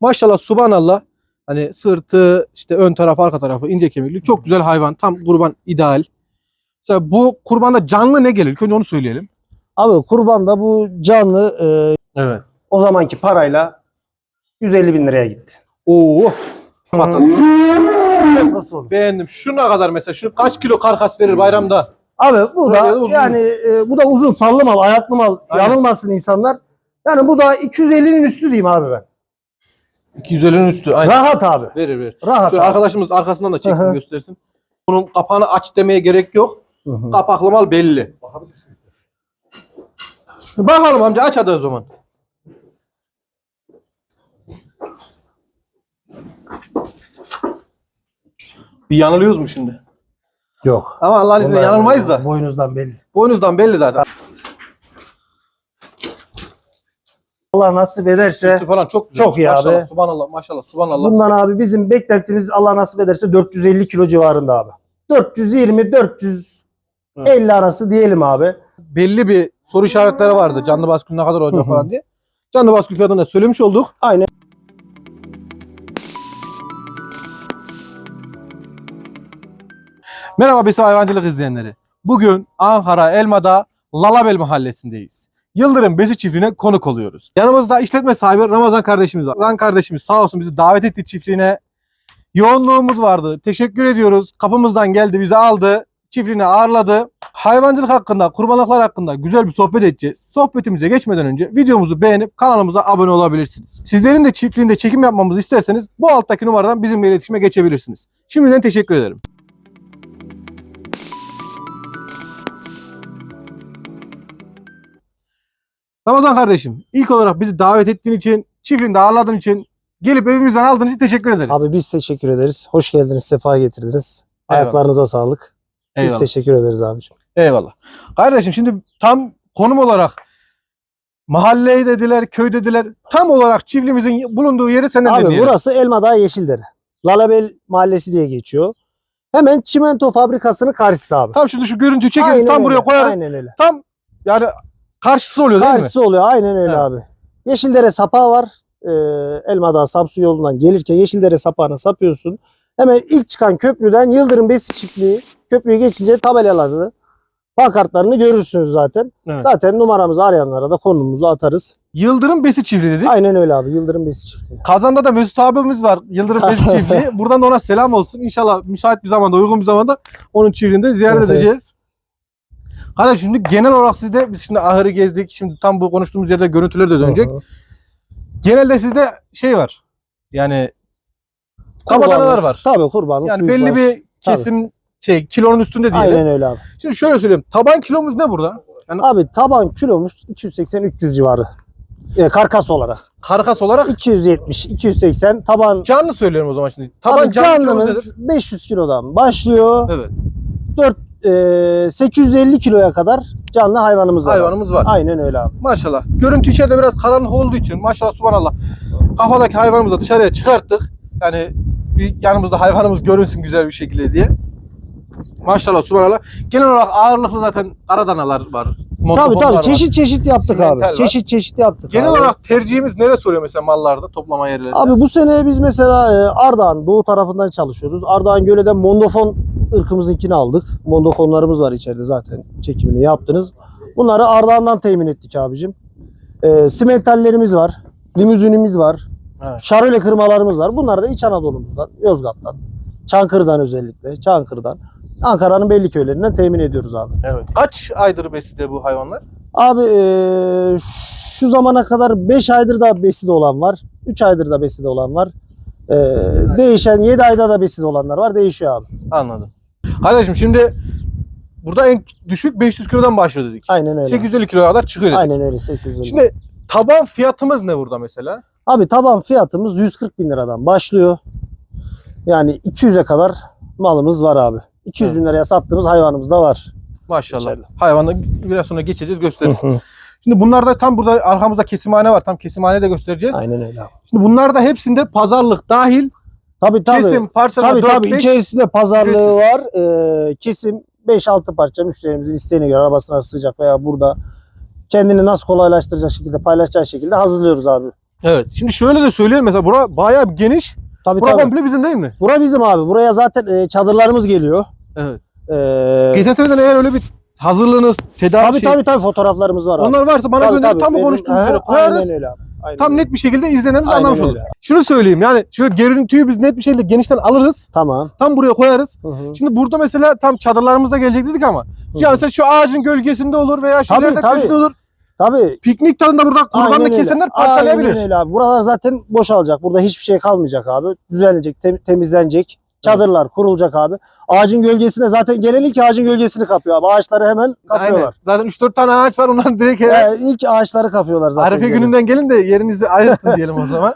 Maşallah subhanallah. Hani sırtı, işte ön tarafı, arka tarafı, ince kemikli. Çok güzel hayvan. Tam kurban ideal. Mesela bu kurbanda canlı ne gelir? İlk önce onu söyleyelim. Abi kurbanda bu canlı e, Evet. o zamanki parayla 150 bin liraya gitti. Oo. Nasıl? Beğendim. Şuna kadar mesela. Şu kaç kilo karkas verir bayramda? Abi bu Böyle da uzun. yani e, bu da uzun sallı mal, ayaklı mal. Aynen. Yanılmasın insanlar. Yani bu da 250'nin üstü diyeyim abi ben. 250'nin üstü. Aynen. Rahat abi. Verir verir. Rahat Şu abi. arkadaşımız arkasından da Hı çeksin hı. göstersin. Bunun kapağını aç demeye gerek yok. Hı hı. Kapaklı mal belli. Bakalım amca aç hadi o zaman. Bir yanılıyoruz mu şimdi? Yok. Ama Allah'ın izniyle yanılmayız da. Boynuzdan belli. Boynuzdan belli zaten. Allah nasip ederse Sütü falan çok güzel. Çok iyi maşallah, abi. Subhanallah maşallah subhanallah. bundan abi bizim beklentimiz Allah nasip ederse 450 kilo civarında abi. 420 450 arası diyelim abi. Belli bir soru işaretleri vardı. Canlı baskül ne kadar olacak Hı hı. falan diye. Canlı baskül fiyatını da söylemiş olduk. Aynen. Merhaba Besi Hayvancılık izleyenleri. Bugün Ankara Elma'da Lalabel mahallesindeyiz. Yıldırım Besi çiftliğine konuk oluyoruz. Yanımızda işletme sahibi Ramazan kardeşimiz var. Ramazan kardeşimiz sağ olsun bizi davet etti çiftliğine. Yoğunluğumuz vardı. Teşekkür ediyoruz. Kapımızdan geldi bizi aldı. Çiftliğine ağırladı. Hayvancılık hakkında, kurbanlıklar hakkında güzel bir sohbet edeceğiz. Sohbetimize geçmeden önce videomuzu beğenip kanalımıza abone olabilirsiniz. Sizlerin de çiftliğinde çekim yapmamızı isterseniz bu alttaki numaradan bizimle iletişime geçebilirsiniz. Şimdiden teşekkür ederim. Ramazan kardeşim ilk olarak bizi davet ettiğin için, çiftliğinde ağırladığın için, gelip evimizden aldığın için teşekkür ederiz. Abi biz teşekkür ederiz. Hoş geldiniz, sefa getirdiniz. Eyvallah. Ayaklarınıza sağlık. Biz Eyvallah. teşekkür ederiz abiciğim. Eyvallah. Kardeşim şimdi tam konum olarak mahalleyi dediler, köy dediler. Tam olarak çiftliğimizin bulunduğu yeri senden Abi dinleyelim. burası Elmadağ Yeşildere. Lalabel Mahallesi diye geçiyor. Hemen çimento fabrikasının karşısı abi. Tam şimdi şu görüntüyü çekeriz, Aynen tam öyle, buraya koyarız. Aynen öyle. Tam yani karşısı oluyor değil mi? Karşısı oluyor. Aynen öyle Evet. abi. Yeşildere sapağı var. Ee, Elmadağ Samsun yolundan gelirken Yeşildere sapağını sapıyorsun. Hemen ilk çıkan köprüden Yıldırım Besi Çiftliği köprüyü geçince tabelalarını pankartlarını görürsünüz zaten. Evet. Zaten numaramızı arayanlara da konumuzu atarız. Yıldırım Besi Çiftliği dedik. Aynen öyle abi. Yıldırım Besi Çiftliği. Kazan'da da Mesut abimiz var. Yıldırım Besi Kazan- Çiftliği. Buradan da ona selam olsun. İnşallah müsait bir zamanda, uygun bir zamanda onun çiftliğinde ziyaret Evet. edeceğiz. Kardeşim şimdi genel olarak sizde biz şimdi ahırı gezdik. Şimdi tam bu konuştuğumuz yerde görüntüler de dönecek. Hı hı. Genelde sizde şey var. Yani kabadanalar var. Tabii kurbanlık. Yani belli var. bir kesim şey kilonun üstünde diyelim. Aynen öyle abi. Şimdi şöyle söyleyeyim. Taban kilomuz ne burada? Yani Abi taban kilomuz 280-300 civarı. E, karkas olarak. karkas olarak 270-280 taban canlı söylüyorum o zaman şimdi. Taban Abi canlı canlımız nedir? 500 kilodan başlıyor. Evet. 4 e, 850 kiloya kadar canlı hayvanımız var. Hayvanımız var. Aynen öyle abi. Maşallah. Görüntü içeride biraz karanlık olduğu için maşallah subhanallah. Kafadaki hayvanımızı dışarıya çıkarttık. Yani bir yanımızda hayvanımız görünsün güzel bir şekilde diye. Maşallah subhanallah. Genel olarak ağırlıklı zaten karadanalar var. Tabii tabii var. çeşit çeşit yaptık Simental var. abi. Çeşit çeşit yaptık Genel abi. olarak tercihimiz neresi oluyor mesela mallarda toplama yerlerinde? Abi bu sene biz mesela e, Ardahan doğu tarafından çalışıyoruz. Ardahan Göle'den Mondofon ırkımızınkini aldık. Mondofonlarımız var içeride zaten çekimini yaptınız. Bunları Ardahan'dan temin ettik abicim. E, simentallerimiz var. Limuzinimiz var. Evet. Şaröle kırmalarımız var. Bunlar da İç Anadolu'muzdan, Yozgat'tan, Çankırı'dan özellikle, Çankırı'dan, Ankara'nın belli köylerinden temin ediyoruz abi. Evet. Kaç aydır beside bu hayvanlar? Abi eee, şu zamana kadar 5 aydır da beside olan var. 3 aydır da beside olan var. Eee, değişen 7 ayda da beside olanlar var. Değişiyor abi. Anladım. Kardeşim şimdi burada en düşük 500 kilodan başlıyor dedik. Aynen öyle. 850 kiloya kadar çıkıyor dedik. Aynen öyle 850. Şimdi taban fiyatımız ne burada mesela? Abi taban fiyatımız 140 bin liradan başlıyor. Yani 200'e kadar malımız var abi. 200 bin liraya sattığımız hayvanımız da var. Maşallah. İçeride. Hayvanı biraz sonra geçeceğiz gösteririz. Şimdi bunlarda tam burada arkamızda kesimhane var. Tam kesimhane de göstereceğiz. Aynen öyle abi. Şimdi bunlarda hepsinde pazarlık dahil Tabii tabii. kesim parçalar Tabii 4 tabii 5 içerisinde pazarlığı var. Ee, kesim 5-6 parça müşterimizin isteğine göre arabasına sıcak veya burada kendini nasıl kolaylaştıracak şekilde paylaşacağı şekilde hazırlıyoruz abi. Evet. Şimdi şöyle de söyleyelim mesela bura bayağı bir geniş. Tabii Bura tabii. komple bizim değil mi? Bura bizim abi. Buraya zaten e, çadırlarımız geliyor. Evet. Ee, Geçen seneden eğer öyle bir hazırlığınız, tedavi tabii şey, tabii tabii fotoğraflarımız var abi. onlar varsa bana Tabii, gönderin tam bu konuştuğumuz üzere koyarız. Aynen öyle abi. Aynen Tam net bir şekilde Aynen anlamış öyle. olur. Şunu söyleyeyim yani şöyle görüntüyü biz net bir şekilde genişten alırız. Tamam. Tam buraya koyarız. Hı hı. Şimdi burada mesela tam çadırlarımızda gelecek dedik ama ya mesela şu ağacın gölgesinde olur veya şu Tabii, ileride tabii. köşede olur. Tabii. Piknik tadında burada öyle. kesenler parçalayabilir. Aynen öyle abi. Buralar zaten boşalacak. Burada hiçbir şey kalmayacak abi. Düzelecek, tem- temizlenecek. Çadırlar kurulacak abi. Ağacın gölgesine zaten genellikle ağacın gölgesini kapıyor abi. Ağaçları hemen Aynen. kapıyorlar. Zaten 3-4 tane ağaç var onların direkt Ee, ilk ağaçları kapıyorlar zaten. Arife gelin. gününden gelin de yerinizi ayırtın diyelim o zaman.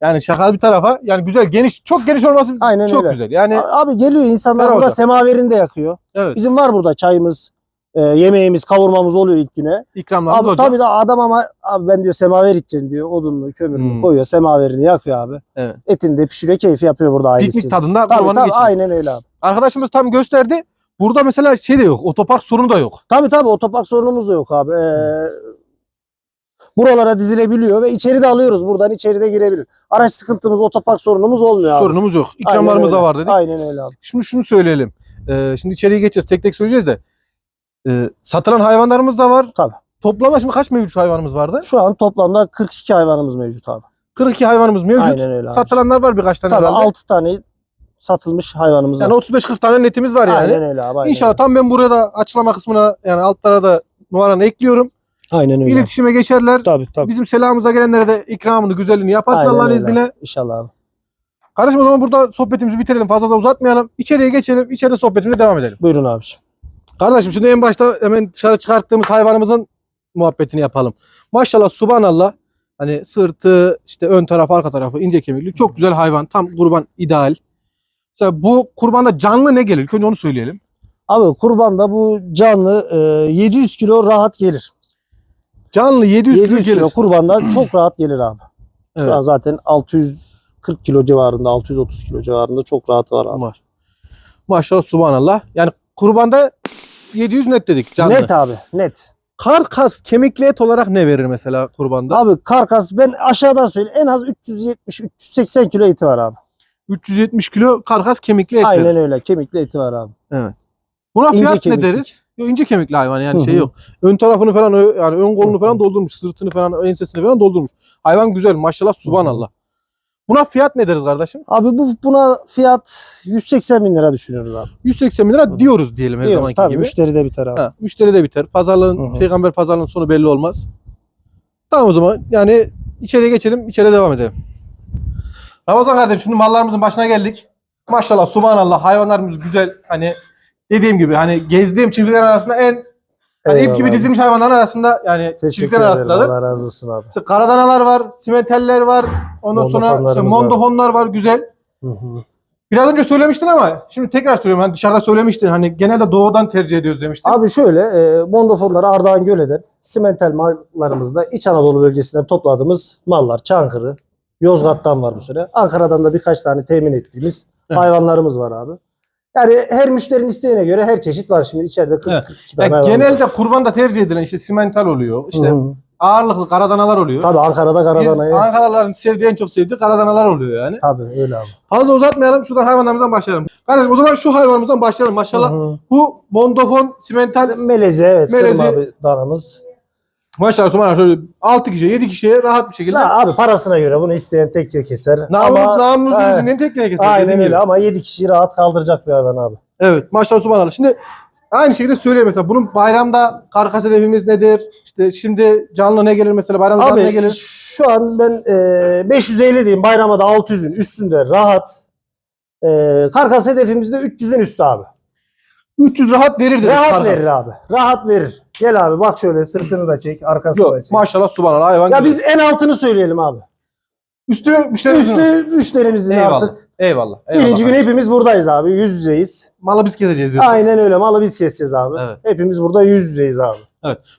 Yani şaka bir tarafa yani güzel geniş çok geniş olması Aynen çok öyle. güzel. Yani Abi geliyor insanlar burada semaverini de yakıyor. evet Bizim var burada çayımız, e, yemeğimiz, kavurmamız oluyor ilk güne. ikramlarımız Abi olacak. tabii de adam ama abi ben diyor semaver içeceğim diyor. Odunlu, kömürlü Hmm. koyuyor. Semaverini yakıyor abi. Evet. Etini de pişiriyor, keyfi yapıyor burada ailesi. Piknik tadında Tabii kurbanı tabii aynen öyle abi. Arkadaşımız tam gösterdi. Burada mesela şey de yok. Otopark sorunu da yok. Tabii tabii otopark sorunumuz da yok abi. Ee, buralara dizilebiliyor ve içeri de alıyoruz. Buradan içeri de girebilir. Araç sıkıntımız, otopark sorunumuz olmuyor abi. Sorunumuz yok. İkramlarımız da var dedik. Aynen öyle abi. Şimdi şunu söyleyelim. Ee, şimdi içeriye geçeceğiz. Tek tek söyleyeceğiz de. Ee, satılan hayvanlarımız da var. Tabii. Toplamda şimdi kaç mevcut hayvanımız vardı? Şu an toplamda 42 hayvanımız mevcut abi. 42 hayvanımız mevcut. Aynen öyle abi. Satılanlar var birkaç tane Tabii herhalde. 6 tane satılmış hayvanımız Yani var. 35-40 tane netimiz var yani. Aynen öyle abi. Aynen İnşallah tam ben buraya da açıklama kısmına yani altlara da numaranı ekliyorum. Aynen öyle. İletişime geçerler. Tabii tabii. Bizim selamımıza gelenlere de ikramını, güzelliğini yaparsın Aynen Allah'ın öyle. izniyle. İnşallah abi. Kardeşim o zaman burada sohbetimizi bitirelim. Fazla da uzatmayalım. İçeriye geçelim. İçeride sohbetimize devam edelim. Buyurun abiciğim. Kardeşim şimdi en başta hemen dışarı çıkarttığımız hayvanımızın muhabbetini yapalım. Maşallah subhanallah. Hani sırtı, işte ön tarafı, arka tarafı, ince kemikli. Çok güzel hayvan. Tam kurban ideal. Mesela bu kurbanda canlı ne gelir? İlk önce onu söyleyelim. Abi kurbanda bu canlı e, 700 kilo rahat gelir. Canlı 700, 700 kilo kilo gelir. kurbanda çok rahat gelir abi. Evet. Şu an zaten 640 kilo civarında, 630 kilo civarında çok rahat var abi. Var. Maşallah subhanallah. Yani kurbanda 700 net dedik canlı. Net abi, net. Karkas kemikli et olarak ne verir mesela kurbanda? Abi karkas ben aşağıdan söyleyeyim en az 370-380 kilo eti var abi. 370 kilo karkas kemikli et verir. Aynen öyle kemikli eti var abi. Buna İnce fiyat ne kemikli. deriz? Yo, ince kemikli hayvan yani Hı şey hı. yok. Ön tarafını falan yani ön kolunu falan doldurmuş. Sırtını falan ensesini falan doldurmuş. Hayvan güzel maşallah subhanallah. Buna fiyat ne deriz kardeşim? Abi bu buna fiyat 180 bin lira düşünüyoruz abi. 180 bin lira Hı. diyoruz diyelim her Diyoruz zamanki tabii gibi. müşteri de biter abi. Ha, müşteri de biter. Pazarlığın, Hı hı. peygamber pazarlığının sonu belli olmaz. Tamam o zaman yani içeriye geçelim, içeriye devam edelim. Ramazan kardeşim şimdi mallarımızın başına geldik. Maşallah subhanallah hayvanlarımız güzel. Hani dediğim gibi hani gezdiğim çiftlikler arasında en hani ip gibi dizilmiş hayvanların arasında yani çiftlikler arasındadır. Allah razı olsun abi. İşte karadanalar var, simenteller var. Ondan sonra işte Mondofonlarımız var. var güzel. Hı hı. Biraz önce söylemiştin ama şimdi tekrar söylüyorum. Hani dışarıda söylemiştin. Hani genelde doğudan tercih ediyoruz demiştin. Abi şöyle e, mondofonları Ardahan Göle'den simental mallarımızda İç Anadolu bölgesinden topladığımız mallar. Çankırı, Yozgat'tan var bu sene. Ankara'dan da birkaç tane temin ettiğimiz Evet. hayvanlarımız var abi. Yani her müşterinin isteğine göre her çeşit var şimdi içeride 42 Evet. tane Yani genelde kurbanda tercih edilen işte simental oluyor. var. İşte Hı hı. ağırlıklı karadanalar oluyor. Tabii Ankara'da Biz Karadana'yı. Ankaralıların sevdiği en çok sevdiği karadanalar oluyor yani. Tabii öyle abi. Fazla uzatmayalım. Şuradan hayvanlarımızdan başlayalım. Kardeşim o zaman şu hayvanımızdan başlayalım. Maşallah. Hı hı. Bu mondofon simental Melezi evet. Melezi. abi danamız. Maşallah subhanallah şöyle 6 kişiye 7 kişiye rahat bir şekilde. Ya abi parasına göre bunu isteyen tek keser. Namus ama namus Evet. yüzünden tek keser. aynen öyle ama 7 kişiyi rahat kaldıracak bir hayvan abi. Evet maşallah subhanallah. Şimdi aynı şekilde söyleyeyim mesela bunun bayramda karkas hedefimiz nedir? İşte şimdi canlı ne gelir mesela bayramda canlı ne Abi gelir? şu an ben e, 550 diyeyim bayrama da 600'ün üstünde rahat. E, karkas hedefimizde 300'ün üstü abi. 300 rahat verir Rahat karkas. verir abi. Rahat verir. Gel abi bak şöyle sırtını da çek, arkasını da Yok çek. maşallah subhanallah hayvan Ya güzel. biz en altını söyleyelim abi. Üstü müşterimizin. Üstü müşterimizin Eyvallah. artık. Eyvallah. eyvallah. Birinci gün hepimiz buradayız abi. Yüz yüzeyiz. Malı biz keseceğiz diyorsun. Aynen öyle. Malı biz keseceğiz abi. Evet. Hepimiz burada yüz yüzeyiz abi.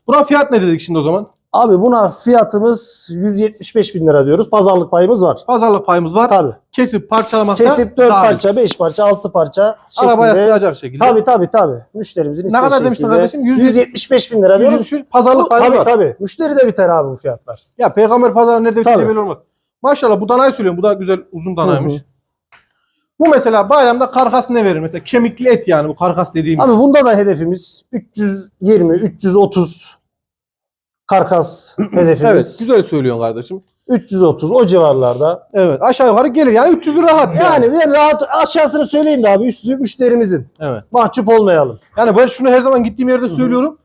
Buna fiyat ne dedik şimdi o zaman? Abi buna fiyatımız 175 bin lira diyoruz. Pazarlık payımız var. Pazarlık payımız var. Tabii. Kesip parçalamakta Kesip 4 dahil. parça, 5 parça, 6 parça Arabaya şeklinde. sığacak şekilde. Tabii tabii tabii. Müşterimizin Ne istediği kadar demiştin şekilde. kardeşim? 100 175 bin lira diyoruz. 100 pazarlık Bu- payımız tabii var. tabii. Müşteri de biter abi bu fiyatlar. Ya peygamber pazarı nerede bittiği Tabii. belli olmaz. Maşallah bu danayı söylüyorum. Bu da güzel uzun danaymış. Hı hı. Bu mesela bayramda karkas ne verir? Mesela kemikli et yani bu karkas dediğimiz. Abi bunda da hedefimiz 320, 330 karkas hedefimiz. evet güzel söylüyorsun kardeşim. 330 o civarlarda. Evet aşağı yukarı gelir yani 300 lira rahat yani. Yani ben rahat aşağısını söyleyeyim de abi üstü müşterimizin. Evet. Mahcup olmayalım. Yani ben şunu her zaman gittiğim yerde söylüyorum.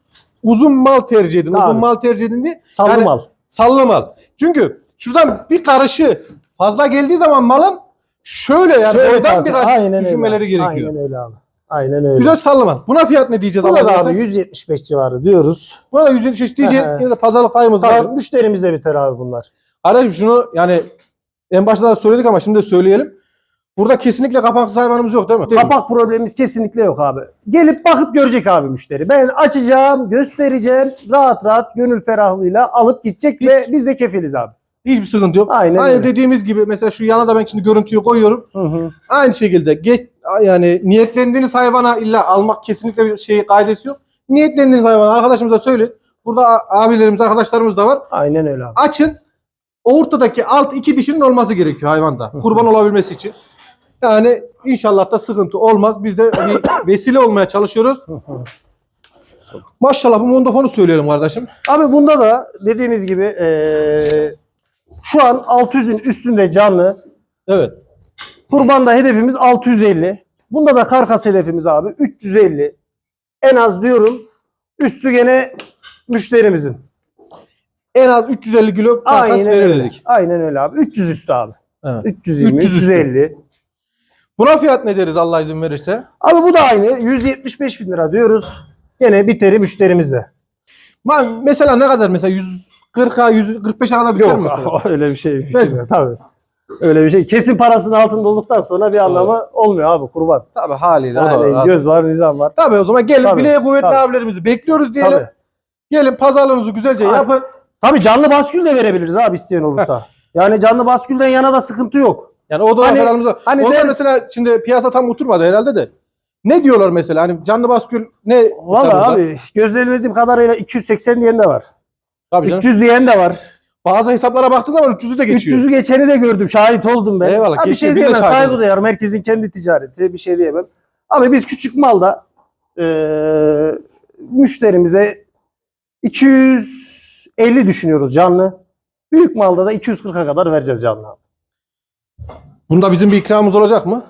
Uzun mal tercih edin. Uzun Tabii. mal tercih edin diye. Sallı Yani- mal. Sallı mal. Çünkü şuradan bir karışı fazla geldiği zaman malın şöyle yani Şöyle oradan birkaç Aynen düşünmeleri öyle. gerekiyor. Aynen öyle abi. Aynen öyle. Güzel sallı mal. Buna fiyat ne diyeceğiz? Buna da abi olsun? 175 civarı diyoruz. Buna da 175 diyeceğiz. Yine de pazarlık payımız var. Müşterimizle biter abi bunlar. Kardeşim şunu yani en başta da söyledik ama şimdi de söyleyelim. Burada kesinlikle kapaksız hayvanımız yok değil mi? Değil mi? Kapak problemimiz kesinlikle yok abi. Gelip bakıp görecek abi müşteri. Ben açacağım, göstereceğim. Rahat rahat gönül ferahlığıyla alıp gidecek ve biz de kefiliz abi. Hiçbir sıkıntı yok. Aynen Aynı öyle. dediğimiz gibi mesela şu yana da ben şimdi görüntüyü koyuyorum. Hı hı. Aynı şekilde geç yani niyetlendiğiniz hayvana illa almak kesinlikle bir şey kaidesi yok. Niyetlendiğiniz hayvana arkadaşımıza söyleyin. Burada abilerimiz, arkadaşlarımız da var. Aynen öyle abi. Açın. Ortadaki alt iki dişinin olması gerekiyor hayvanda. Kurban olabilmesi için. Yani inşallah da sıkıntı olmaz. Biz de bir vesile olmaya çalışıyoruz. Maşallah bu mondofonu söyleyelim kardeşim. Abi bunda da dediğimiz gibi eee, şu an 600'ün üstünde canlı. Evet. Kurbanda hedefimiz 650. Bunda da karkas hedefimiz abi 350. En az diyorum. Üstü gene müşterimizin. En az 350 kilo karkas Aynen verir öyle. dedik. Aynen öyle abi. 300 üstü abi. Evet. 320, 300 üstü. 350. Buna fiyat ne deriz Allah izin verirse? Abi bu da aynı. 175 bin lira diyoruz. Gene biteri müşterimizde. Ma- Mesela ne kadar mesela 140'a 145'e kadar biter mi? Yok mesela? öyle bir şey. Bitmez Tabii. Öyle bir şey. Kesin parasının altında olduktan sonra bir anlamı olmuyor abi kurban. Tabii haliyle. o da var. göz var, nizam var. Tabii o zaman gelin Tabii, bileğe kuvvetli tabii. abilerimizi bekliyoruz diyelim. Tabii. Gelin pazarlığınızı güzelce Aynen. yapın. Tabii canlı baskül de verebiliriz abi isteyen olursa. yani canlı baskülden yana da sıkıntı yok. Yani o da Hani- hani, hani deriz- mesela şimdi piyasa tam oturmadı herhalde de. Ne diyorlar mesela? Hani canlı baskül ne? mesela Valla abi gözlemlediğim kadarıyla 280 diyen de var. Tabii canım. 300 diyen de var. Bazı hesaplara baktığın zaman 300'ü de geçiyor. 300'ü geçeni de gördüm. Şahit oldum ben. Eyvallah, Ha, bir şey diyemem. Saygı duyarım. Herkesin kendi ticareti. Bir şey diyemem. Ama biz küçük malda eee müşterimize 250 düşünüyoruz canlı. Büyük malda da 240'a kadar vereceğiz canlı. Bunda bizim bir ikramımız olacak mı?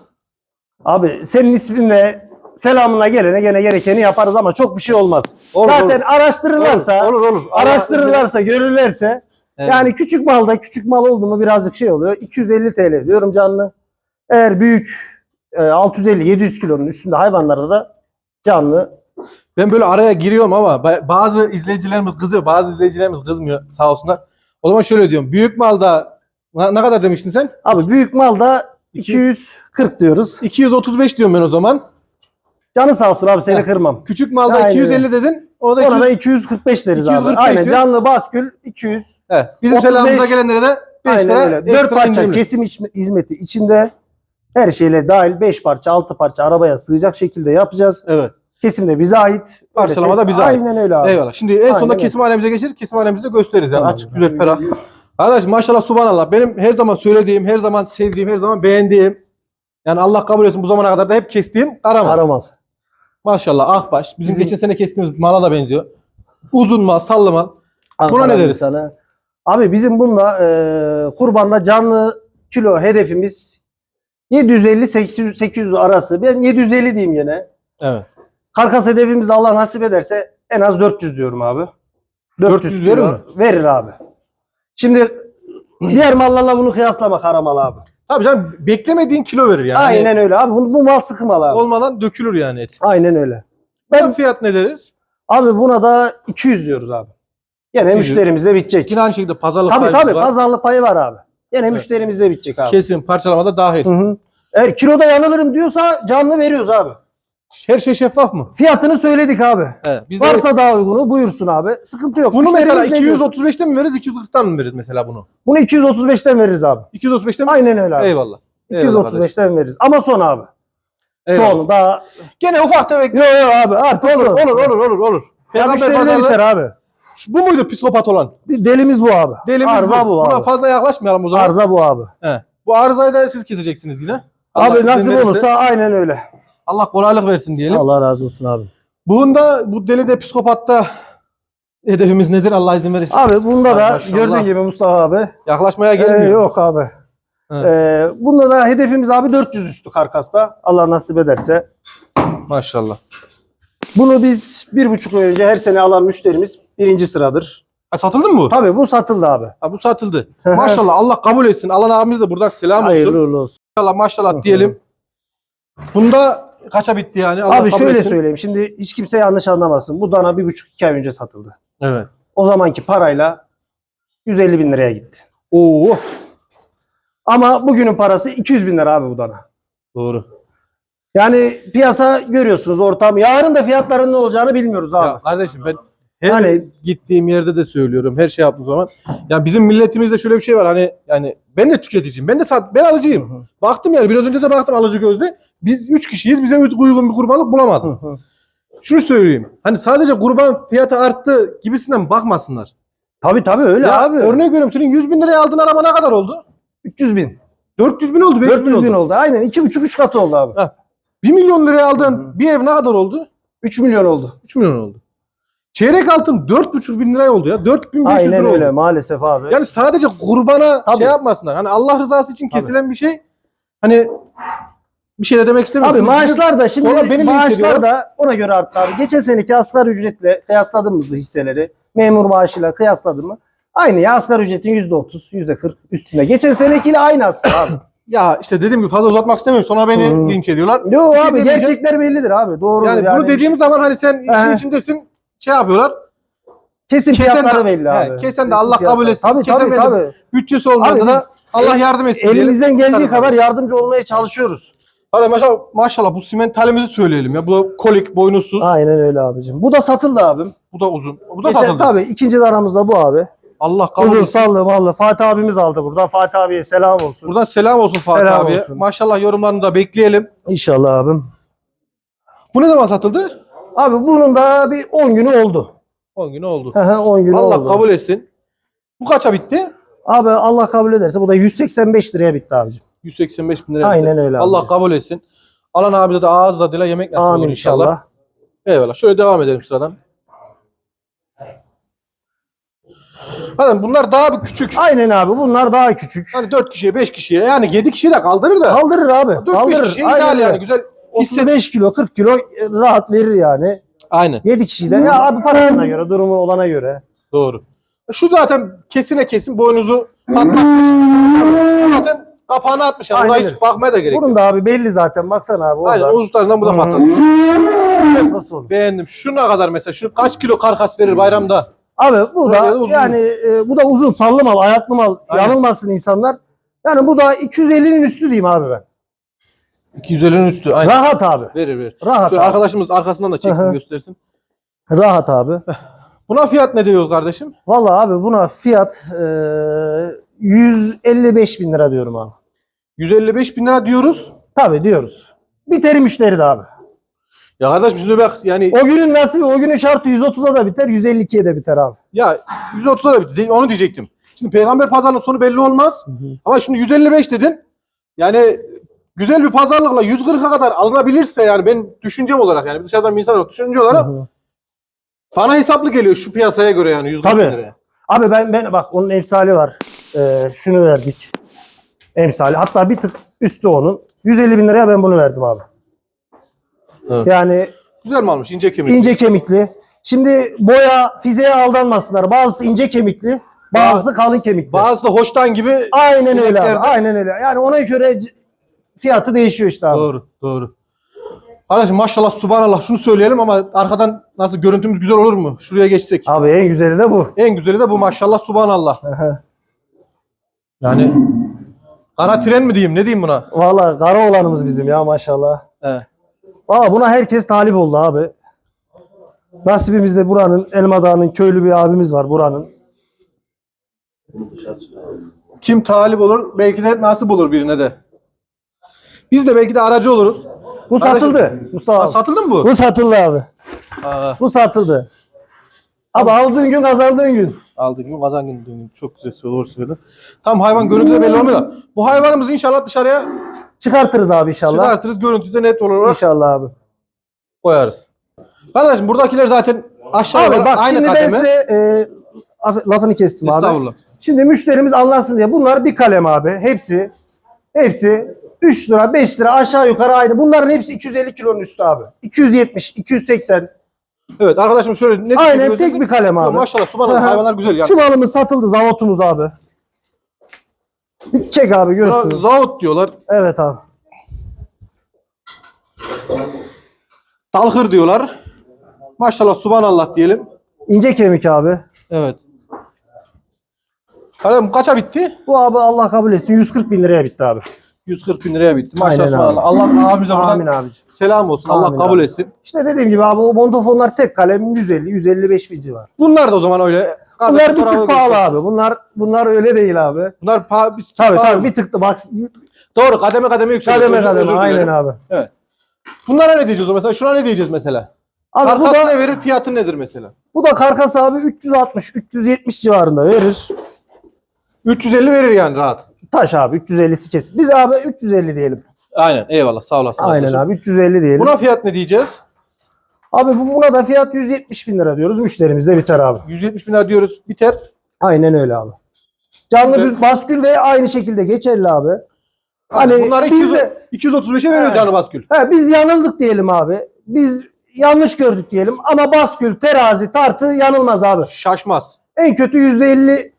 Abi senin isminle selamına gelene gene gerekeni yaparız ama çok bir şey olmaz. Olur, Zaten olur. araştırırlarsa, olur olur. olur. araştırırlarsa, görürlerse Evet. yani küçük malda küçük mal oldu mu birazcık şey oluyor. 250 TL diyorum canlı. Eğer büyük e, 650-700 kilonun üstünde hayvanlarda da canlı. Ben böyle araya giriyorum ama ba- bazı izleyicilerimiz kızıyor, bazı izleyicilerimiz kızmıyor sağ olsunlar. O zaman şöyle diyorum. Büyük malda ne kadar demiştin sen? Abi büyük malda İki- 240 diyoruz. 235 diyorum ben o zaman. Canı sağ olsun abi seni Heh. kırmam. Küçük malda Aynen 250 dedin. O da Ona da 200. 245 deriz 245 abi. Aynen diyor. canlı baskül 200. He, bizim 35 selamımıza gelenlere de 5 Aynen lira öyle. 4 ekstra parça indirimli. kesim hizmeti içinde her şeyle dahil 5 parça 6 parça arabaya sığacak şekilde yapacağız. Evet. Kesim de bize ait. Parçalama da bize ait. Aynen öyle abi. Eyvallah. Şimdi en sonunda Aynen kesimhanemize geçeriz. Kesimhanemizi de gösteririz yani. Tamam. Açık, güzel, ferah. Arkadaş maşallah subhanallah. Benim her zaman söylediğim, her zaman sevdiğim, her zaman beğendiğim yani Allah kabul etsin bu zamana kadar da hep kestiğim karamal. Aramal. Maşallah akbaş. Bizim, Bizim- geçen sene kestiğimiz mala da benziyor. Uzun mal, sallı mal. Buna ne deriz? Sana. Abi bizim bununla e, kurbanda canlı kilo hedefimiz 750-800 800 arası. Ben 750 diyeyim yine. Evet. Karkas hedefimiz de Allah nasip ederse en az 400 diyorum abi. 400, 400 kilo verir mi? Verir abi. Şimdi diğer mallarla bunu kıyaslama karamal abi. Tabii canım beklemediğin kilo verir yani. Aynen öyle abi. Bu, bu mal sıkı mal abi. Olmadan dökülür yani et. Aynen öyle. Ben fiyat ne deriz? Abi buna da 200 diyoruz abi. Gene 200. müşterimizde bitecek. Yine aynı şekilde pazarlık Tabii payımız tabii var. pazarlık payı var abi. Gene müşterimizde bitecek abi. Kesim, parçalamada dahil. Hı hı. Eğer kiloda yanılırım diyorsa canlı veriyoruz abi. Her şey şeffaf mı? Fiyatını söyledik abi. Evet. Biz de Varsa daha uygunu buyursun abi. Sıkıntı yok. bunu mesela Müşterimiz ne diyorsa- 235'ten mi veririz 240'tan mı veririz mesela bunu? Bunu 235'ten veririz abi. 235'ten mi? Aynen öyle abi. Eyvallah. Eyvallah kardeşim. 235'ten veririz. Ama son abi. Eyvallah. Son daha. Gene ufak tefek. Yok yok abi artık Olur, son. olur, olur, olur, olur. Ya Peygamber müşteride pazarlığı- biter abi. Şu- Bu muydu psikopat olan? Bir Delimiz bu abi. Delimiz Arıza bu, Buna abi. fazla yaklaşmayalım o zaman. Arıza bu abi. He. Bu arızayı da siz keseceksiniz yine. Allah abi izin nasip verirse- olursa aynen öyle. Allah kolaylık versin diyelim. Allah razı olsun abi. Bunda bu deli de psikopatta hedefimiz nedir Allah izin verirse. Abi bunda da gördüğün gibi Mustafa abi. Yaklaşmaya Ee, gelmiyor. yok abi. Evet. Ee, bunda da hedefimiz abi 400 üstü karkasta. Allah nasip ederse. Maşallah. Bunu biz bir buçuk ay önce her sene alan müşterimiz birinci sıradır. Ha, satıldı mı bu? Tabii bu satıldı abi. Ha, bu satıldı. maşallah Allah kabul etsin. Alan abimiz de buradan selam Hayırlı olsun. uğurlu olsun. Maşallah maşallah diyelim. Bunda kaça bitti yani? Allah Abi kabul şöyle etsin. söyleyeyim. Şimdi hiç kimse yanlış anlamasın. Bu dana bir buçuk iki ay önce satıldı. Evet. O zamanki parayla 150 bin liraya gitti. Oo. Ama bugünün parası 200 bin lira abi bu dana. Doğru. Yani piyasa görüyorsunuz ortam. Yarın da fiyatların ne olacağını bilmiyoruz abi. Ya kardeşim ben her Yani- gittiğim yerde de söylüyorum. Her şey yaptığım zaman. Ya bizim milletimizde şöyle bir şey var. Hani yani ben de tüketiciyim. Ben de sat, ben alıcıyım. Hı hı. Baktım yani biraz önce de baktım alıcı gözle. Biz 3 kişiyiz. Bize uygun bir kurbanlık bulamadım. Hı hı. Şunu söyleyeyim. Hani sadece kurban fiyatı arttı gibisinden bakmasınlar. Tabii tabii öyle ya abi. örnek veriyorum senin 100 bin liraya aldığın araba ne kadar oldu? 300 bin. 400 bin oldu. 500 400 bin oldu. Aynen. 2,5-3 katı oldu abi. 1 milyon liraya aldığın hı. bir ev ne kadar oldu? 3 milyon oldu. 3 milyon oldu. Çeyrek altın 4,5 bin liraya oldu ya. 4500 Aynen lira öyle oldu. maalesef abi. Yani sadece kurbana Tabii. şey yapmasınlar. Hani Allah rızası için Tabii. kesilen bir şey. Hani bir şey de demek Abi istemiyorum. Şimdi maaşlar da şimdi Sonra beni linç maaşlar da ona göre arttı abi. Geçen seneki asgari ücretle kıyasladığımızda hisseleri memur maaşıyla kıyasladım mı? Aynı ya asgari ücretin %30, %40 üstünde. Geçen senekiyle aynı aslında abi. Ya işte dediğim gibi fazla uzatmak istemiyorum. Sonra beni Hı. linç ediyorlar. Yok Bir şey abi demeyeceğim. gerçekler bellidir abi. Doğru Yani, yani. bunu dediğimiz zaman hani sen işin Aha. içindesin şey yapıyorlar. kesin kesen fiyatları de- belli he, abi. kesen de Allah kabul etsin, Tabii tabii kesemedim. tabii. Bütçesi Abi da Allah yardım etsin diyelim. Elimizden geldiği Tabii. kadar yardımcı olmaya çalışıyoruz. Hadi maşallah, maşallah bu simentalimizi söyleyelim ya. Bu da kolik, boynuzsuz. Aynen öyle abicim. Bu da satıldı abim. Bu da uzun. Bu da Geçen, satıldı. tabii ikinci de aramızda bu abi. Allah kabul Uzun sallı mallı. Fatih abimiz aldı buradan. Fatih abiye selam olsun. Buradan selam olsun Fatih Selam abiye. olsun. Maşallah yorumlarını da bekleyelim. İnşallah abim. Bu ne zaman satıldı? Abi bunun da bir 10 günü oldu. 10 gün oldu. Hı hı, 10 günü Allah oldu. kabul etsin. Bu kaça bitti? Abi Allah kabul ederse bu da 185 liraya bitti abicim. 185 bin lira. Aynen öyle abi. Allah kabul etsin. Alan abi de ağız tadıyla yemek nasip Amin olur inşallah. inşallah. Eyvallah. Şöyle devam edelim sıradan. Hadi bunlar daha bir küçük. Aynen abi bunlar daha küçük. Hani 4 kişiye 5 kişiye yani 7 kişiyi de kaldırır da. Kaldırır abi. 4-5 Kaldırır. kişiye Aynen ideal yani güzel. Hisset. 35 kilo 40 kilo rahat verir yani. Aynen 7 kişiyle. Ya abi parasına göre durumu olana göre. doğru. Şu zaten kesine kesin boynuzu patlatmış. zaten kapağını atmış. Yani. Aynen hiç öyle. bakmaya da gerek Bunun yok. da abi belli zaten. Baksana abi Aynen o uçlarından bu da patlatmış. Nasıl olur? Beğendim. Şu ne kadar mesela? Şu kaç kilo karkas verir bayramda? Abi bu Böyle da uzun. yani e, bu da uzun sallı mal, ayaklı mal. Aynen. Yanılmasın insanlar. Yani bu da 250'nin üstü diyeyim abi ben. 250'nin üstü. Aynen. Rahat abi. Verir verir. Rahat Şu abi. arkadaşımız arkasından da çeksin hı. göstersin. Rahat abi. Buna fiyat ne diyoruz kardeşim? Vallahi abi buna fiyat e, 155 bin lira diyorum abi. 155 bin lira diyoruz. Tabii diyoruz. Biteri müşteri de abi. Ya kardeşim şimdi bak yani O günün nasibi, o günün şartı 130'a da biter, 152'ye de biter abi. ya 130'a da bitti. Onu diyecektim. Şimdi peygamber pazarının sonu belli olmaz. Ama şimdi 155 dedin. Yani güzel bir pazarlıkla 140'a kadar alınabilirse yani ben düşüncem olarak yani dışarıdan bir insan olarak düşünce olarak Hı hı. bana hesaplı geliyor şu piyasaya göre yani 140 Tabii. liraya. Abi ben ben bak onun emsali var. Ee, şunu verdik. Emsali. Hatta bir tık üstü onun. 150 bin liraya ben bunu verdim abi. Evet. Yani Güzel mi almış ince kemik? ince kemikli. Şimdi boya, fiziğe aldanmasınlar. Bazısı ince kemikli, bazısı kalın kemikli. Bazısı da hoştan gibi. Aynen öyle abi. Aynen öyle. Yani ona göre c- fiyatı değişiyor işte abi. Doğru doğru. Kardeşim maşallah subhanallah şunu söyleyelim ama arkadan nasıl görüntümüz güzel olur mu? Şuraya geçsek. Abi en güzeli de bu. En güzeli de bu maşallah subhanallah. Yani kara tren mi diyeyim ne diyeyim buna? Vallahi kara olanımız bizim ya maşallah. He. Aa buna herkes talip oldu abi. Nasibimizde buranın Elma Dağı'nın köylü bir abimiz var buranın. Kim talip olur belki de nasip olur birine de. Biz de belki de aracı oluruz. Bu Kardeşim- satıldı Mustafa abi. satıldı mı bu? Bu satıldı abi. Aa, Bu satıldı. Abi aldığın gün kazandığın gün. aldık gibi kazan günü dönüyor. Çok güzel doğru söyledin. Tam hayvan görüntüde belli olmuyor da. Bu hayvanımızı inşallah dışarıya Çıkartırız abi inşallah. çıkartırız. Görüntüde net olarak İnşallah abi. koyarız. Kardeşim buradakiler zaten aşağı Abi bak aynı şimdi ben kademe. size e, af- lafını kestim abi. Estağfurullah. Şimdi müşterimiz anlasın diye bunlar bir kalem abi. Hepsi hepsi 3 lira 5 lira aşağı yukarı aynı. Bunların hepsi 250 kilonun üstü abi. 270 280. Evet arkadaşım şöyle net Aynen göstereyim. tek bir kalem abi. Maşallah subhanallah Aha. hayvanlar güzel yani. Şu malımız satıldı zavotumuz abi. Bir çek abi görsün. Zaut diyorlar. Evet abi. Talhır diyorlar. Maşallah subhanallah diyelim. İnce kemik abi. Evet. Kardeşim kaça bitti? Bu abi Allah kabul etsin 140 bin liraya bitti abi. 140 bin liraya bitti. Maşallah Aynen. Allah abimize buradan Amin abicim. selam olsun. Allah Amin kabul abi. etsin. İşte dediğim gibi abi o montofonlar tek kalem 150 155 bin civar. Bunlar da o zaman öyle. Bunlar bir tık pahalı abi. Bunlar bunlar öyle değil abi. Bunlar pa- bir- Tabii pahalı. tabii bir tık da bak Doğru kademe kademe yükseliyor. kademe Özür- kademe özür aynen dilerim. abi. Evet. Bunlara ne diyeceğiz o mesela? Şuna ne diyeceğiz mesela? Abi bu Karkası da ne verir? Fiyatı nedir mesela? bu da karkas abi 360 370 civarında verir. 350 verir yani rahat. Taş abi 350'si kesin. Biz abi 350 diyelim. Aynen eyvallah sağ olasın. Aynen kardeşim. abi 350 diyelim. Buna fiyat ne diyeceğiz? Abi bu buna da fiyat 170 bin lira diyoruz. Müşterimiz de biter abi. 170 bin lira diyoruz biter. Aynen öyle abi. Canlı Güzel. düz baskül de aynı şekilde geçerli abi. Hani Bunları biz 200, de 235'e veriyoruz Evet. canı baskül. he, biz yanıldık diyelim abi. Biz yanlış gördük diyelim ama baskül, terazi, tartı yanılmaz abi. Şaşmaz. En kötü %50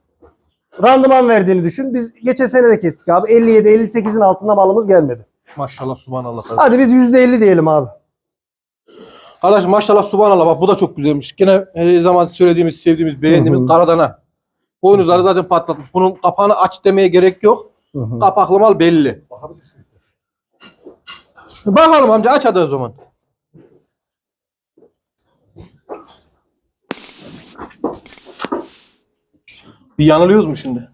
randıman verdiğini düşün. Biz geçen sene de kestik abi. 57 58'in altında malımız gelmedi. Maşallah subhanallah. Hadi biz %50 diyelim abi. Kardeşim maşallah subhanallah bak bu da çok güzelmiş. Gene her zaman söylediğimiz, sevdiğimiz, beğendiğimiz Hı hı. karadana. Boynuzları zaten patlatmış. Bunun kapağını aç demeye gerek yok. Kapaklı mal belli. Bakalım amca aç hadi o zaman. Bir yanılıyoruz mu şimdi?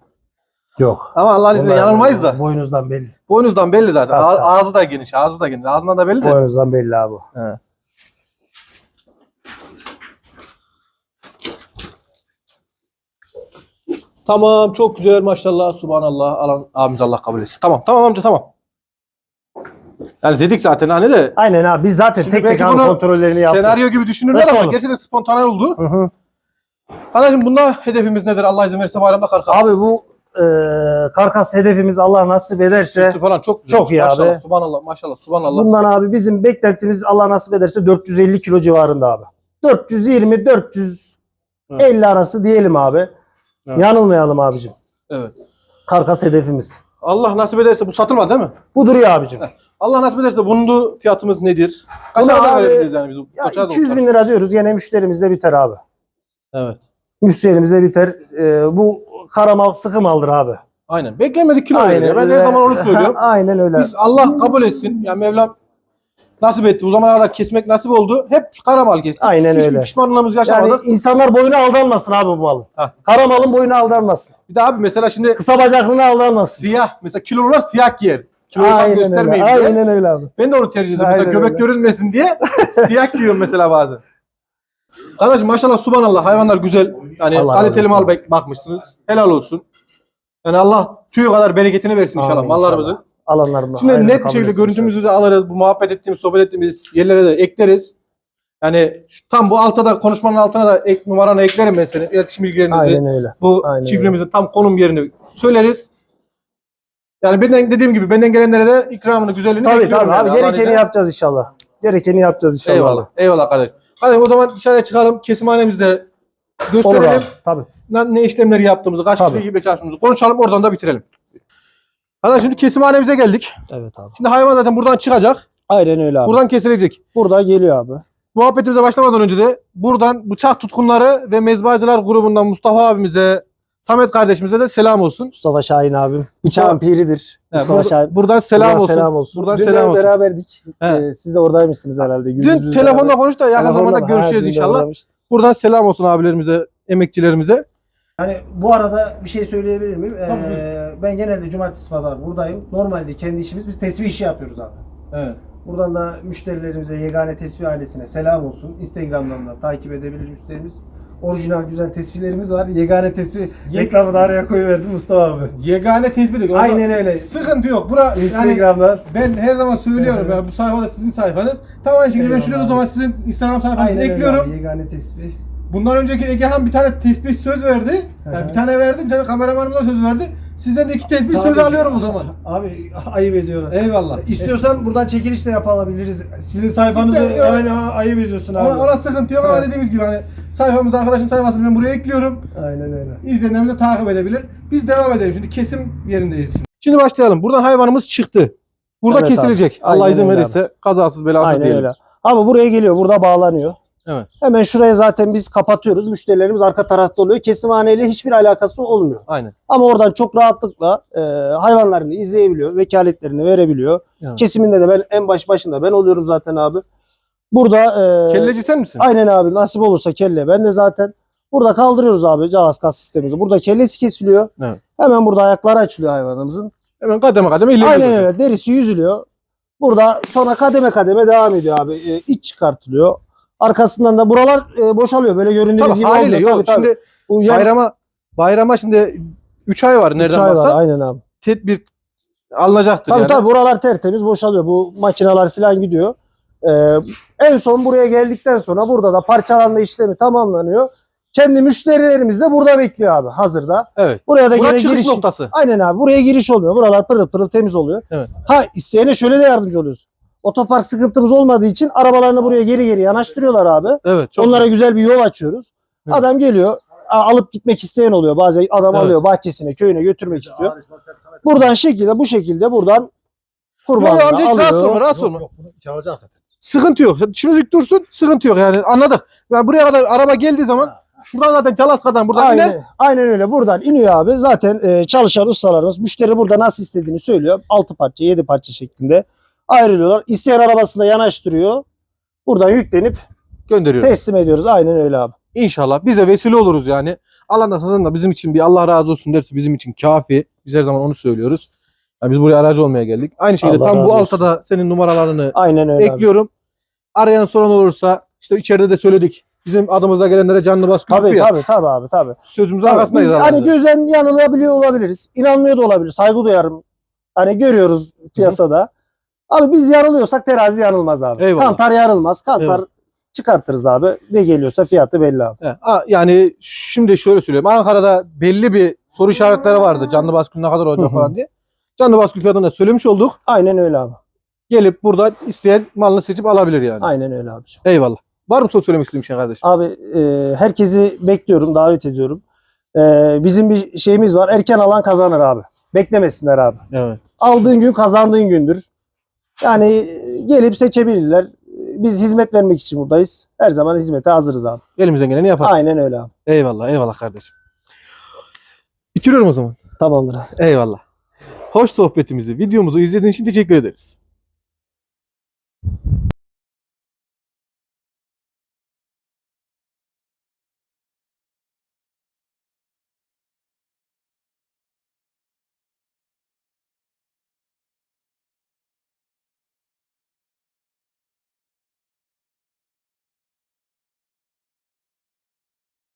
Yok. Ama Allah'ın izniyle yanılmayız da. Boynuzdan belli. Boynuzdan belli zaten. Tabii, tabii. ağzı da geniş, ağzı da geniş. Ağzından da belli de. Boynuzdan belli abi. He. Tamam çok güzel maşallah subhanallah alan abimiz Allah kabul etsin. Tamam tamam amca tamam. Yani dedik zaten hani de Aynen abi. Biz zaten Şimdi tek tek belki abi bunu kontrollerini yaptık. senaryo gibi düşünürler Nasıl ama olur? gerçekten spontane oldu. Hı hı. Kardeşim bunda hedefimiz nedir? Allah izin verirse bayramda karkas. Abi bu e, karkas hedefimiz Allah nasip ederse Sütü falan çok güzel. Çok iyi maşallah, abi. Subhanallah maşallah subhanallah. bundan abi bizim beklentimiz Allah nasip ederse 450 kilo civarında abi. 420 450 arası diyelim abi. Evet. Yanılmayalım abicim. Evet. Karkas hedefimiz. Allah nasip ederse bu satılmadı değil mi? Bu duruyor abicim. Allah nasip ederse bunun da fiyatımız nedir? Kaç abi- verebiliriz yani biz? Ya koçer de 200 olsa? bin lira diyoruz gene müşterimizde biter abi. Evet. Müşterimizde biter. E, bu karamal sıkı maldır abi. Aynen. Beklemedik kilo veriyor. Ben her öyle. zaman onu söylüyorum. Aynen öyle. Biz Allah kabul etsin. Ya Mevlam nasip etti. Bu zamana kadar kesmek nasip oldu. Hep karamal kestik. Aynen Hiçbir öyle. pişmanlığımız Yani yaşamadık. insanlar boyuna aldanmasın abi bu malın. Hah. Karamalın boyuna aldanmasın. Bir de abi mesela şimdi Kısa bacaklığına aldanmasın. siyah. Mesela kilolular siyah giyer. Aynen göstermeyin öyle. diye. Aynen öyle abi. Ben de onu tercih ediyorum. Aynen Mesela göbek öyle. görünmesin diye siyah giyiyorum mesela bazen. Kardeşim maşallah subhanallah hayvanlar güzel. Yani Allah kaliteli razı mal olsun. bak- bakmışsınız. Helal olsun. Yani Allah tüyü kadar bereketini versin inşallah Amin mallarımızın. inşallah. Şimdi net bir kabul şekilde etsin görüntümüzü de alırız. Bu muhabbet ettiğimiz, sohbet ettiğimiz yerlere de ekleriz. Yani şu- tam bu altta da konuşmanın altına da ek numaranı eklerim ben senin. İletişim bilgilerinizi. inşallah. Aynen öyle. bu aynen çiftliğimizin tam konum yerini söyleriz. Yani benden dediğim gibi benden gelenlere de ikramını, güzelliğini Tabii bekliyorum. tabii abi. yani Allah'ın Gerekeni izniyle. yapacağız inşallah. Gerekeni yapacağız inşallah. Eyvallah. Eyvallah kardeşim. Hadi o zaman dışarıya çıkalım. Kesimhanemizde Olur gösterelim. abi. Tabii. Ne, ne işlemleri yaptığımızı, kaç Tabii. kişi gibi çalıştığımızı konuşalım. Oradan da bitirelim. Hadi şimdi kesimhanemize geldik. Evet abi. Şimdi hayvan zaten buradan çıkacak. Aynen öyle abi. Buradan kesilecek. Burada geliyor abi. Muhabbetimize başlamadan önce de buradan bıçak tutkunları ve mezbacılar grubundan Mustafa abimize, Samet kardeşimize de selam olsun. Mustafa Şahin abim. Bıçağın piridir. He, Mustafa burada- Şahin. buradan selam Buradan olsun. selam olsun. Buradan Dün selam olsun. beraberdik. He. Ee, siz de oradaymışsınız herhalde. Dün beraber- konuştuk da yakın zamanda görüşeceğiz inşallah. Buradan selam olsun abilerimize, emekçilerimize. Hani bu arada bir şey söyleyebilir miyim? Ee, ben genelde cumartesi pazar buradayım. Normalde kendi işimiz biz tesbih işi yapıyoruz abi. Evet. Buradan da müşterilerimize Yegane Tesbih ailesine selam olsun. Instagram'dan da takip edebilir müşterimiz. Orijinal güzel tespihlerimiz var. Yegane Tesbih reklamı da araya koyuverdim Mustafa abi. Yegane tespit ediyor. Aynen öyle. Sıkıntı yok. Bura yani Instagram'dan. ben her zaman söylüyorum hı. ya bu sayfada sizin sayfanız. Tam aynı şekilde ben Eyvallah şuraya o abi. zaman sizin Instagram sayfanızı Aynen öyle ekliyorum. abi, Yegane Tesbih. Bundan önceki Egehan bir tane tespih söz verdi. Hı Yani hı. bir tane verdi, bir tane kameramanımız da söz verdi. Sizden de iki tespih söz alıyorum o zaman. Abi ayıp ediyorlar. Eyvallah. İstiyorsan buradan çekiliş de yapabiliriz. Sizin sayfanızı Yok, yok. aynen ayıp ediyorsun abi. Ona, ona sıkıntı yok ama Evet. dediğimiz gibi hani sayfamız arkadaşın sayfasını ben buraya ekliyorum. Aynen öyle. İzleyenlerimiz de takip edebilir. Biz devam edelim. Şimdi kesim yerindeyiz. Şimdi, şimdi başlayalım. Buradan hayvanımız çıktı. Burada Evet kesilecek. abi. Allah Aynen izin öyle verirse kazasız belasız Aynen diyelim. öyle. Ama buraya geliyor. Burada bağlanıyor. Evet. Hemen şuraya zaten biz kapatıyoruz. Müşterilerimiz arka tarafta oluyor. Kesimhaneyle hiçbir alakası olmuyor. Aynen. Ama oradan çok rahatlıkla e, hayvanlarını izleyebiliyor. Vekaletlerini verebiliyor. Evet. Kesiminde de ben en baş başında ben oluyorum zaten abi. Burada e, Kelleci sen misin? aynen abi nasip olursa kelle. Ben de zaten burada kaldırıyoruz abi cihaz kas sistemimizi. Burada kellesi kesiliyor. Evet. Hemen burada ayakları açılıyor hayvanımızın. Hemen kademe kademe ilerliyoruz. Aynen öyle. Derisi yüzülüyor. Burada sonra kademe kademe devam ediyor abi. E, iç çıkartılıyor. Arkasından da buralar e, boşalıyor. Böyle göründüğünüz Tabii gibi haliyle yok. Tabii, tabii. Şimdi yan- bayrama bayrama şimdi 3 ay var nereden ay var, baksan. Aynen abi. Tedbir alınacaktır Tabii yani. tabii buralar tertemiz boşalıyor. Bu makineler falan gidiyor. Ee, en son buraya geldikten sonra burada da parçalanma işlemi tamamlanıyor. Kendi müşterilerimiz de burada bekliyor abi hazırda. Evet. Buraya da gene çıkış giriş noktası. Aynen abi buraya giriş olmuyor. Buralar pırıl pırıl temiz oluyor. Evet. Ha isteyene şöyle de yardımcı oluyoruz. Otopark sıkıntımız olmadığı için arabalarını buraya geri geri yanaştırıyorlar abi. Evet. Çok Onlara güzel bir yol açıyoruz. Evet. Adam geliyor alıp gitmek isteyen oluyor. Bazen adam Evet. alıyor bahçesine, köyüne götürmek istiyor. Buradan şekilde bu şekilde buradan kurbanını amca hiç alıyor. rahatsız olma, rahatsız olma. Sıkıntı yok. Şimdilik dursun, sıkıntı yok yani. Anladık. Ya buraya kadar araba geldiği zaman şuradan zaten Çalaska'dan buradan iner. Aynen, aynen öyle. Buradan iniyor abi. Zaten e, çalışan ustalarımız müşteri burada nasıl istediğini söylüyor. 6 parça, 7 parça şeklinde ayrılıyorlar. İsteyen arabasında yanaştırıyor. Buradan yüklenip gönderiyoruz. teslim ediyoruz. Aynen öyle abi. İnşallah biz de vesile oluruz yani. Allah da satın da bizim için bir Allah razı olsun derse bizim için kafi. Biz her zaman onu söylüyoruz. Yani biz buraya aracı olmaya geldik. Aynı şekilde Allah tam bu razı altta olsun. da senin numaralarını Aynen öyle abi. ekliyorum. Arayan soran olursa işte içeride de söyledik. Bizim adımıza gelenlere canlı baskı Tabii fiyat. tabii tabii abi tabii. Sözümüzün Tabii, arkasındayız. Biz hani izniyle. gözen yanılabiliyor olabiliriz. İnanmıyor da olabilir. Saygı duyarım. Hani görüyoruz piyasada. Abi biz yanılıyorsak terazi yanılmaz abi. Eyvallah. Kantar yanılmaz. Kantar Eyvallah. çıkartırız abi. Ne geliyorsa fiyatı belli abi. Yani şimdi şöyle söyleyeyim. Ankara'da belli bir soru işaretleri vardı. Canlı baskı ne kadar olacak hı. falan diye. Canlı baskı fiyatını da söylemiş olduk. Aynen öyle abi. Gelip burada isteyen malını seçip alabilir yani. Aynen öyle abi. Eyvallah. Var mı son söylemek istediğin bir şey kardeşim? Abi e, herkesi bekliyorum, davet ediyorum. E, bizim bir şeyimiz var. Erken alan kazanır abi. Beklemesinler abi. Evet. Aldığın gün kazandığın gündür. Yani e, gelip seçebilirler. Biz hizmet vermek için buradayız. Her zaman hizmete hazırız abi. Elimizden geleni yaparız. Aynen öyle abi. Eyvallah eyvallah kardeşim. Bitiriyorum o zaman. Tamamdır abi. Eyvallah. Hoş sohbetimizi, videomuzu izlediğiniz için teşekkür ederiz.